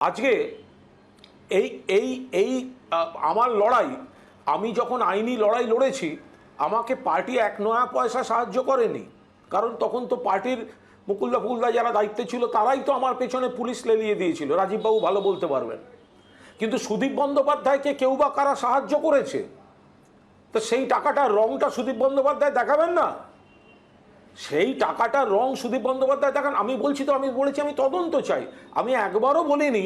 আজকে এই এই এই আমার লড়াই, আমি যখন আইনি লড়াই লড়েছি, আমাকে পার্টি এক নয়া পয়সা সাহায্য করেনি। কারণ তখন তো পার্টির মুকুলদা ফুকুলদা যারা দায়িত্বে ছিল, তারাই তো আমার পেছনে পুলিশ লেলিয়ে দিয়েছিল। রাজীববাবু ভালো বলতে পারবেন। কিন্তু সুদীপ বন্দ্যোপাধ্যায়কে কেউ বা কারা সাহায্য করেছে? তো সেই টাকাটার রংটা সুদীপ বন্দ্যোপাধ্যায় দেখাবেন না? সেই টাকাটার রং সুদীপ বন্দ্যোপাধ্যায় দেখান। আমি বলছি তো, আমি বলেছি, আমি তদন্ত চাই। আমি একবারও বলিনি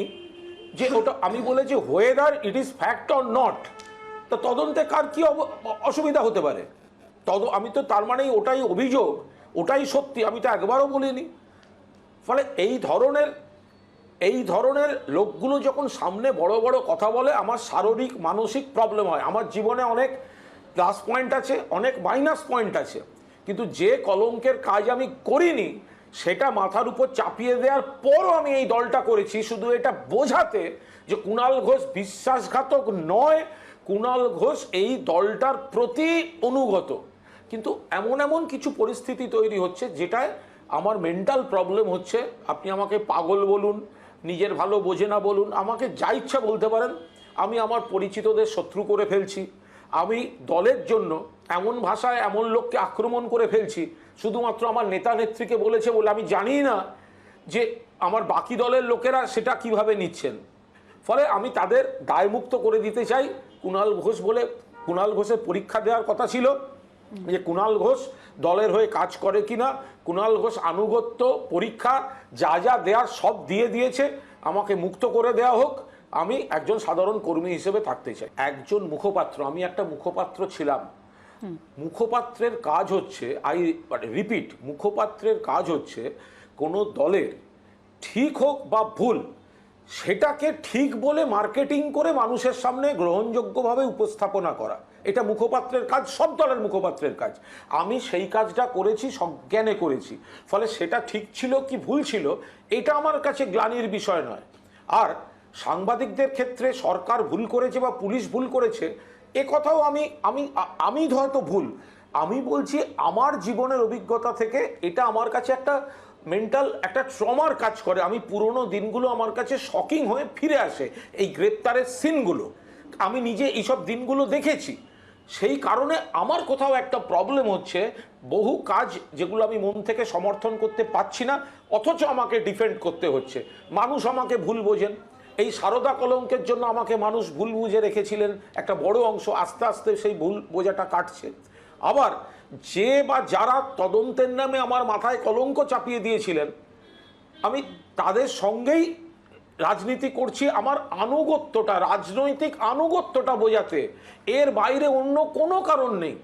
যে ওটা, আমি বলেছি whether it is fact or not তা তদন্তে কার কি অসুবিধা হতে পারে? তদ, আমি তো তার মানেই ওটাই অভিযোগ, ওটাই সত্যি, আমি তো একবারও বলিনি। ফলে এই ধরনের এই ধরনের লোকগুলো যখন সামনে বড় বড় কথা বলে, আমার শারীরিক, মানসিক প্রবলেম হয়। আমার জীবনে অনেক প্লাস পয়েন্ট আছে, অনেক মাইনাস পয়েন্ট আছে। কিন্তু যে কলঙ্কের কাজ আমি করিনি, সেটা মাথার উপর চাপিয়ে দেওয়ার পরও আমি এই দলটা করেছি। শুধু এটা বোঝাতে যে কুণাল ঘোষ বিশ্বাসঘাতক নয় কুণাল ঘোষ এই দলটার প্রতি অনুগত। কিন্তু এমন এমন কিছু পরিস্থিতি তৈরি হচ্ছে, যেটায় আমার মেন্টাল প্রবলেম হচ্ছে। আপনি আমাকে পাগল বলুন, নিজের ভালো বোঝে না বলুন, আমাকে যা ইচ্ছা বলতে পারেন, আমি আমার পরিচিতদের শত্রু করে ফেলছি। আমি দলের জন্য এমন ভাষায় এমন লোককে আক্রমণ করে ফেলছি, শুধুমাত্র আমার নেতা নেত্রীকে বলেছে বলে আমি জানি না যে আমার বাকি দলের লোকেরা সেটা কীভাবে নিচ্ছেন। ফলে আমি তাদের দায়মুক্ত করে দিতে চাই। কুণাল ঘোষ বলে কুণাল ঘোষের পরীক্ষা দেওয়ার কথা ছিল যে কুণাল ঘোষ দলের হয়ে কাজ করে কিনা। কুণাল ঘোষ আনুগত্য, পরীক্ষা, যা যা দেওয়ার সব দিয়ে দিয়েছে, আমাকে মুক্ত করে দেওয়া হোক। আমি একজন সাধারণ কর্মী হিসেবে থাকতে চাই। একজন মুখপাত্র আমি একটা মুখপাত্র ছিলাম। মুখপাত্রের কাজ হচ্ছে আই রিপিট মুখপাত্রের কাজ হচ্ছে কোনো দলের ঠিক হোক বা ভুল সেটাকে ঠিক বলে মার্কেটিং করে মানুষের সামনে গ্রহণযোগ্যভাবে উপস্থাপনা করা। এটা মুখপাত্রের কাজ সব দলের মুখপাত্রের কাজ। আমি সেই কাজটা করেছি সজ্ঞানে করেছি। ফলে সেটা ঠিক ছিল কি ভুল ছিল এটা আমার কাছে গ্লানির বিষয় নয়। আর সাংবাদিকদের ক্ষেত্রে সরকার ভুল করেছে বা পুলিশ ভুল করেছে, এ কথাও আমি আমি আমি হয়তো ভুল। আমি বলছি, আমার জীবনের অভিজ্ঞতা থেকে এটা আমার কাছে একটা মেন্টাল একটা ট্রমার কাজ করে। আমি পুরনো দিনগুলো আমার কাছে শকিং হয়ে ফিরে আসে, এই গ্রেপ্তারের সিনগুলো। আমি নিজে এইসব দিনগুলো দেখেছি। সেই কারণে আমার কোথাও একটা প্রবলেম হচ্ছে, বহু কাজ যেগুলো আমি মন থেকে সমর্থন করতে পারছি না, অথচ আমাকে ডিফেন্ড করতে হচ্ছে। মানুষ আমাকে ভুল বোঝেন। এই সারদা কলঙ্কের জন্য আমাকে মানুষ ভুল বুঝে রেখেছিলেন। একটা বড় অংশ আস্তে আস্তে সেই ভুল বোঝাটা কাটছে। আবার যে বা যারা তদন্তের নামে আমার মাথায় কলঙ্ক চাপিয়ে দিয়েছিলেন, আমি তাদের সঙ্গেই রাজনীতি করছি। আমার আনুগত্যটা, রাজনৈতিক আনুগত্যটা বোঝাতে। এর বাইরে অন্য কোনো কারণ নেই।